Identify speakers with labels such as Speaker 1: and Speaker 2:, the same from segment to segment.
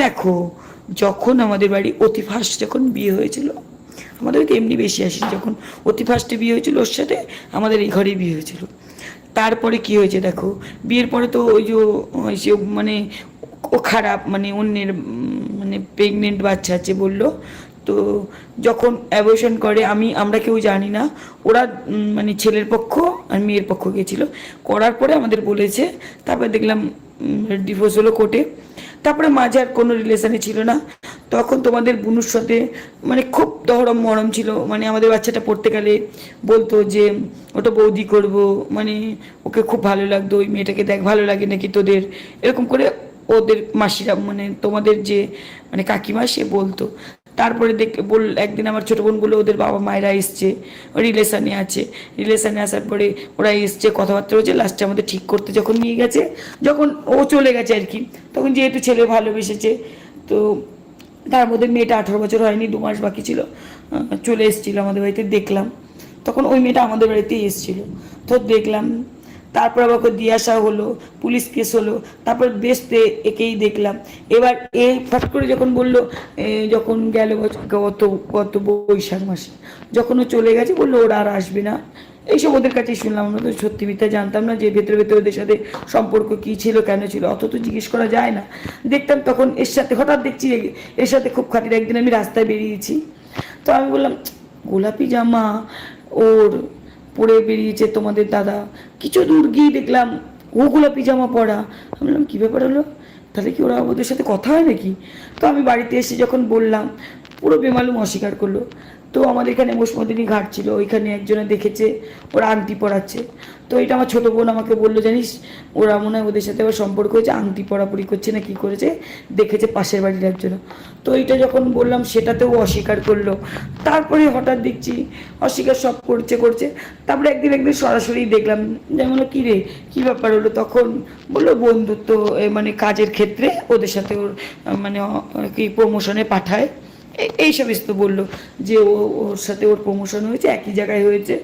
Speaker 1: দেখো, যখন আমাদের বাড়ি অতি ফার্স্ট যখন বিয়ে হয়েছিল আমাদের তো এমনি বেশি আসেনি, যখন অতি ফার্স্টে বিয়ে হয়েছিল ওর সাথে, আমাদের এই ঘরেই বিয়ে হয়েছিল। তারপরে কি হয়েছে দেখো, বিয়ের পরে তো ওই যে যে মানে ও খারাপ মানে অন্যের মানে প্রেগনেন্ট বাচ্চা আছে বলল, তো যখন অ্যাবর্শন করে, আমি, আমরা কেউ জানি না, ওরা মানে ছেলের পক্ষ আর মেয়ের পক্ষ গেছিল। করার পরে আমাদের বলেছে, তারপরে দেখলাম ডিভোর্স হলো কোর্টে তারপরে মাঝে আর কোনো রিলেশনে ছিল না। তখন তোমাদের বুনুর সাথে মানে খুব দহরম মরম ছিল। মানে আমাদের বাচ্চাটা পড়তে গেলে বলতো যে, ওটা বৌদি করব। মানে ওকে খুব ভালো লাগতো, ওই মেয়েটাকে দেখ, ভালো লাগে নাকি তোদের? এরকম করে ওদের মাসিরা মানে তোমাদের যে মানে কাকিমা সে বলতো। তারপরে দেখ, বল, একদিন আমার ছোটো বোন বলে ওদের বাবা মায়েরা এসছে রিলেশানে আছে। রিলেশানে আসার পরে ওরা এসছে, কথাবার্তা হচ্ছে লাস্টে আমাদের ঠিক করতে যখন নিয়ে গেছে, যখন ও চলে গেছে আর কি, তখন যেহেতু ছেলে ভালোবেসেছে, তো তার মধ্যে মেয়েটা আঠারো বছর হয়নি, দু মাস বাকি ছিল চলে এসেছিল আমাদের বাড়িতে, দেখলাম। তখন ওই মেয়েটা আমাদের বাড়িতেই এসেছিল। তো দেখলাম তারপর আবার দিয়ে আসা হলো পুলিশ কেস হলো তারপর বেসতে একেই দেখলাম। এবার এই ফট করে যখন বলল এ, যখন গেল গত গত বৈশাখ মাসে যখন ও চলে গেছে বলল ওরা আর আসবে না। এইসব ওদের কাছেই শুনলাম আমরা তো সত্যি মিথ্যা জানতাম না যে ভেতরে ভেতরে ওদের সাথে সম্পর্ক কী ছিল কেন ছিল অত তো জিজ্ঞেস করা যায় না। দেখতাম তখন এর সাথে হঠাৎ দেখছি এর সাথে খুব খাতির একদিন আমি রাস্তায় বেরিয়েছি। তো আমি বললাম গোলাপি জামা ওর পরে বেরিয়েছে তোমাদের দাদা। কিছু দূর গিয়ে দেখলাম ও গোলাপি জামা পরা। আমি বললাম, কী ব্যাপার হলো? তাহলে কি ওরা ওদের সাথে কথা হয় নাকি? তো আমি বাড়িতে এসে যখন বললাম পুরো বেমালুম অস্বীকার করল। তো আমাদের এখানে মোসমদিনী ঘাট ছিল, ওইখানে একজনে দেখেছে, ওরা আংটি পরাচ্ছে। তো এটা আমার ছোটো বোন আমাকে বলল, জানিস? ওরা মনে হয় ওদের সাথে আবার সম্পর্ক হয়েছে, আংটি পরাপরি করছে না, কি করেছে? দেখেছে পাশের বাড়ির একজন তো এটা যখন বললাম, সেটাতেও অস্বীকার করল। তারপরে হঠাৎ দেখছি, অস্বীকার সব করছে করছে। তারপরে একদিন একদিন সরাসরি দেখলাম যেমন কি রে, কী ব্যাপার হলো? তখন বলল, বন্ধুত্ব মানে কাজের ক্ষেত্রে ওদের সাথে ওর মানে কি প্রমোশনে পাঠায়। এইসব তো বলল যে ও ওর সাথে ওর প্রমোশন হয়েছে, একই জায়গায় হয়েছে,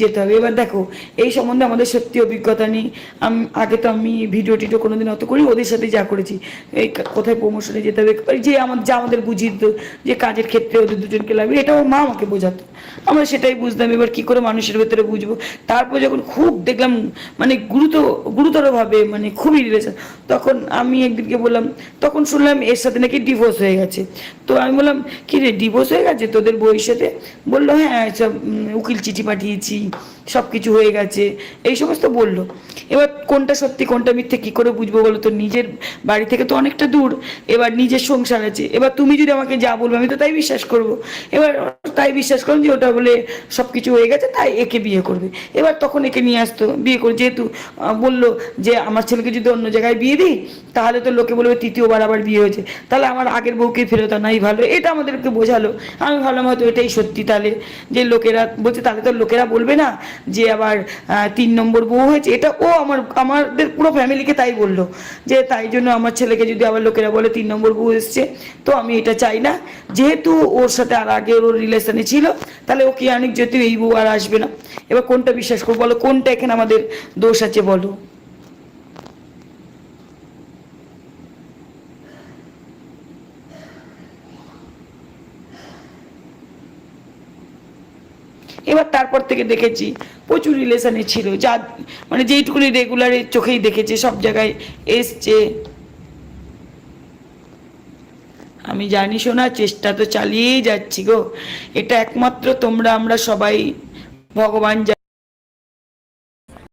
Speaker 1: যেতে হবে। এবার দেখো, এই সম্বন্ধে আমাদের সত্যি অভিজ্ঞতা নেই। আমি আগে তো আমি ভিডিও টিডিও কোনোদিন অত করি ওদের সাথে যা করেছি। এই কোথায় প্রমোশনে যেতে হবে? যে আমার যা আমাদের বুঝিয়ে দিত যে কাজের ক্ষেত্রে ওদের দুজনকে লাগবে এটা ওর মা আমাকে বোঝাতো। আমরা সেটাই বুঝতাম, এবার কি করে মানুষের ভেতরে বুঝব? তারপর যখন খুব দেখলাম মানে গুরুতর গুরুতরভাবে মানে খুবই রিলেশন তখন আমি একদিনকে বললাম, তখন শুনলাম এর সাথে নাকি ডিভোর্স হয়ে গেছে। তো আমি বললাম কি রে ডিভোর্স হয়ে গেছে তোদের বইয়ের সাথে? বলল হ্যাঁ সব উকিল চিঠি পাঠিয়েছি সব কিছু হয়ে গেছে। এই সমস্ত বলল। এবার কোনটা সত্যি, কোনটা মিথ্যে, কী করে বুঝব বলো তো? নিজের বাড়ি থেকে তো অনেকটা দূর, এবার নিজের সংসার আছে। এবার তুমি যদি আমাকে যা বলবে, আমি তো তাই বিশ্বাস করব। এবার তাই বিশ্বাস করুন যে ওটা বলে সব কিছু হয়ে গেছে, তাই একে বিয়ে করবে। এবার তখন একে নিয়ে আসতো, বিয়ে করে। যেহেতু বলল যে, আমার ছেলেকে যদি অন্য জায়গায় বিয়ে দিই, তাহলে তো লোকে বলবে তৃতীয়বার আবার বিয়ে হয়েছে। তাহলে আমার আগের বউকে ফেরত আনাই ভালো। এটা আমাদেরকে বোঝালো। আমি ভাবলাম হয়তো এটাই সত্যি তাহলে, যে লোকেরা বলছে, তাহলে তো লোকেরা বলবে না যে আবার তিন নম্বর বউ হয়েছে। এটা ও আমার, আমাদের পুরো ফ্যামিলিকে তাই বলল, যে তাই জন্য আমার ছেলেকে যদি আবার লোকেরা বলে তিন নম্বর বউ এসছে, তো আমি এটা চাই না। যেহেতু ওর সাথে আর আগে ওর রিলেশনে ছিল, তাহলে ও কি অনেক যেহেতু এই বউ আর আসবে না। এবার কোনটা বিশ্বাস করব বলো? কোনটা এখানে আমাদের দোষ আছে বলো? এবার তারপর থেকে দেখেছি প্রচুর রিলেশানে ছিল। যা মানে যেইটুকুনি রেগুলারে চোখেই দেখেছে, সব জায়গায় এসছে। আমি জানি শোনা চেষ্টা তো চালিয়েই যাচ্ছি গো। এটা একমাত্র তোমরা, আমরা সবাই ভগবান